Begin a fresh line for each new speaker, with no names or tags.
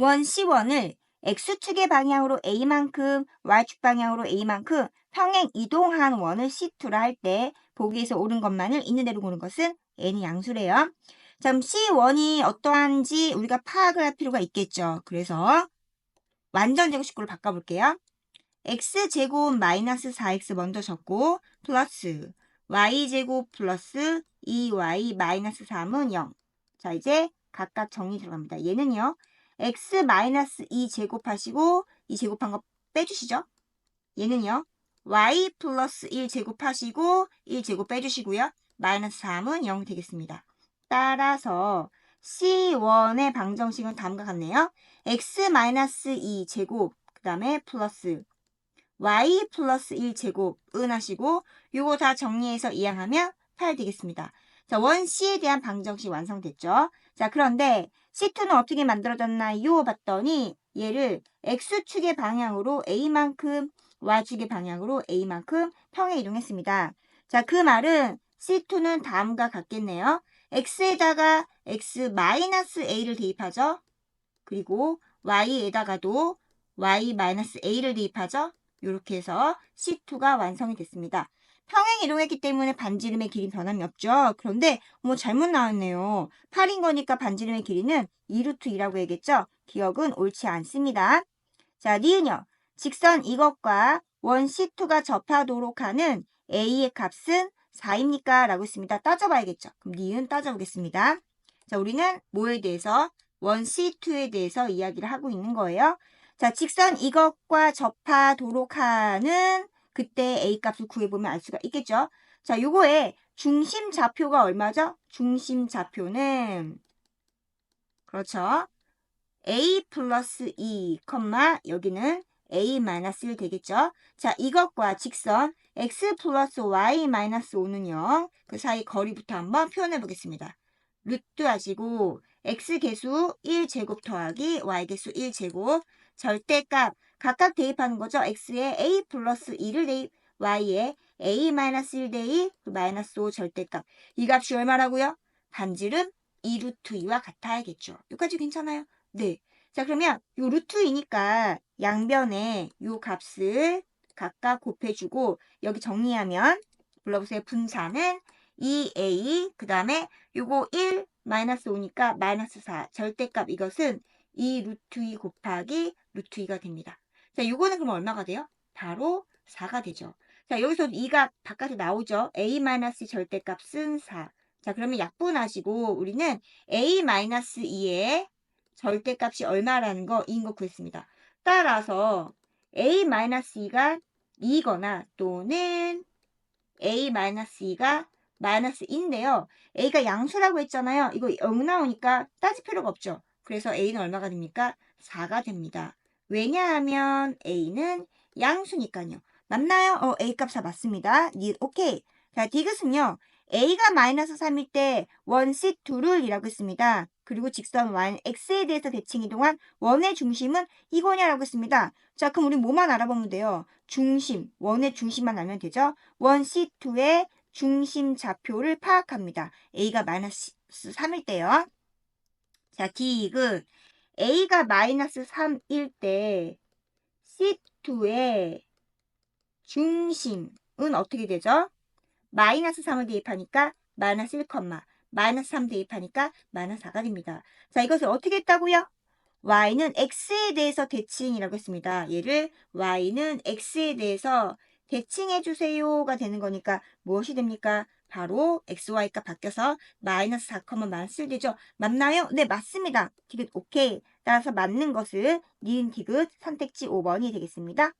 원 C1을 X축의 방향으로 A만큼, Y축 방향으로 A만큼 평행 이동한 원을 C2라 할때 보기에서 옳은 것만을 있는 대로 고른 것은 N이 양수래요. 자, 그럼 C1이 어떠한지 우리가 파악을 할 필요가 있겠죠. 그래서 완전 제곱식으로 바꿔볼게요. x제곱 마이너스 4x 먼저 적고 플러스 y제곱 플러스 2y 마이너스 3은 0. 자 이제 각각 정리 들어갑니다. 얘는요. X 마이너스 2 제곱하시고 2 제곱한 거 빼주시죠. 얘는요. y 플러스 1 제곱하시고 1 제곱 빼주시고요. 마이너스 3은 0 되겠습니다. 따라서 C1의 방정식은 다음과 같네요. x 마이너스 2 제곱 그 다음에 플러스 y 플러스 1 제곱 은 하시고 요거 다 정리해서 이항하면 8 되겠습니다. 자, 원 C에 대한 방정식 완성됐죠? 자, 그런데 C2는 어떻게 만들어졌나요? 봤더니 얘를 X축의 방향으로 A만큼 Y축의 방향으로 A만큼 평행 이동했습니다. 자, 그 말은 C2는 다음과 같겠네요. X에다가 X-A를 대입하죠. 그리고 Y에다가도 Y-A를 대입하죠. 이렇게 해서 C2가 완성이 됐습니다. 평행 이동했기 때문에 반지름의 길이 변함이 없죠. 그런데 뭐 잘못 나왔네요. 8인 거니까 반지름의 길이는 2루트 2라고 해야겠죠. 기억은 옳지 않습니다. 자, 니은요. 직선 이것과 원 C2가 접하도록 하는 A의 값은 4입니까? 라고 했습니다. 따져봐야겠죠. 그럼 니은 따져보겠습니다. 자, 우리는 뭐에 대해서 원 C2에 대해서 이야기를 하고 있는 거예요. 자, 직선 이것과 접하도록 하는 그때 A 값을 구해보면 알 수가 있겠죠. 자, 요거에 중심 좌표가 얼마죠? 중심 좌표는 그렇죠. A 플러스 2, 여기는 A 마이너스 1 되겠죠. 자, 이것과 직선 X 플러스 Y 마이너스 5는 0. 그 사이 거리부터 한번 표현해 보겠습니다. 루트 하시고 X 개수 1제곱 더하기 Y 개수 1제곱 절대값 각각 대입하는 거죠. x에 a 플러스 2를 대입, y에 a 마이너스 1 대입, 그 마이너스 5 절대값. 이 값이 얼마라고요? 반지름 2 루트 2와 같아야겠죠. 여기까지 괜찮아요? 네. 자 그러면 요 루트 2니까 양변에 요 값을 각각 곱해주고 여기 정리하면 불러보세요. 분자는 2a 그 다음에 요거 1 마이너스 5니까 마이너스 4 절대값 이것은 2 루트 2 곱하기 루트 2가 됩니다. 자, 요거는 그럼 얼마가 돼요? 바로 4가 되죠. 자, 여기서 2가 바깥에 나오죠. a-2 절대값은 4. 자, 그러면 약분하시고 우리는 a-2의 절대값이 얼마라는 거, 이인 거 구했습니다. 따라서 a-2가 2거나 또는 a-2가 마이너스인데요. a가 양수라고 했잖아요. 이거 0 나오니까 따질 필요가 없죠. 그래서 a는 얼마가 됩니까? 4가 됩니다. 왜냐하면 a는 양수니까요. 맞나요? 어, a 값이 맞습니다. 오케이. 자, 디귿은요. a가 마이너스 3일 때 원식 둘을 이라고 했습니다. 그리고 직선 y, x에 대해서 대칭 이동한 원의 중심은 이거냐라고 했습니다. 자, 그럼 우리 뭐만 알아보면 돼요? 중심, 원의 중심만 알면 되죠? 원 C2의 중심 좌표를 파악합니다. a가 마이너스 3일 때요. 자, 디귿 a가 마이너스 3일 때 C2의 중심은 어떻게 되죠? 마이너스 3을 대입하니까 마이너스 1, 마이너스 3 대입하니까 마이너스 4가 됩니다. 자, 이것을 어떻게 했다고요? y는 x에 대해서 대칭이라고 했습니다. 얘를 y는 x에 대해서 대칭해 주세요가 되는 거니까 무엇이 됩니까? 바로 xy가 바뀌어서 마이너스 4, 마이너스 1 되죠. 맞나요? 네, 맞습니다. 디귿 오케이. 따라서 맞는 것은 니은 디귿 선택지 5번이 되겠습니다.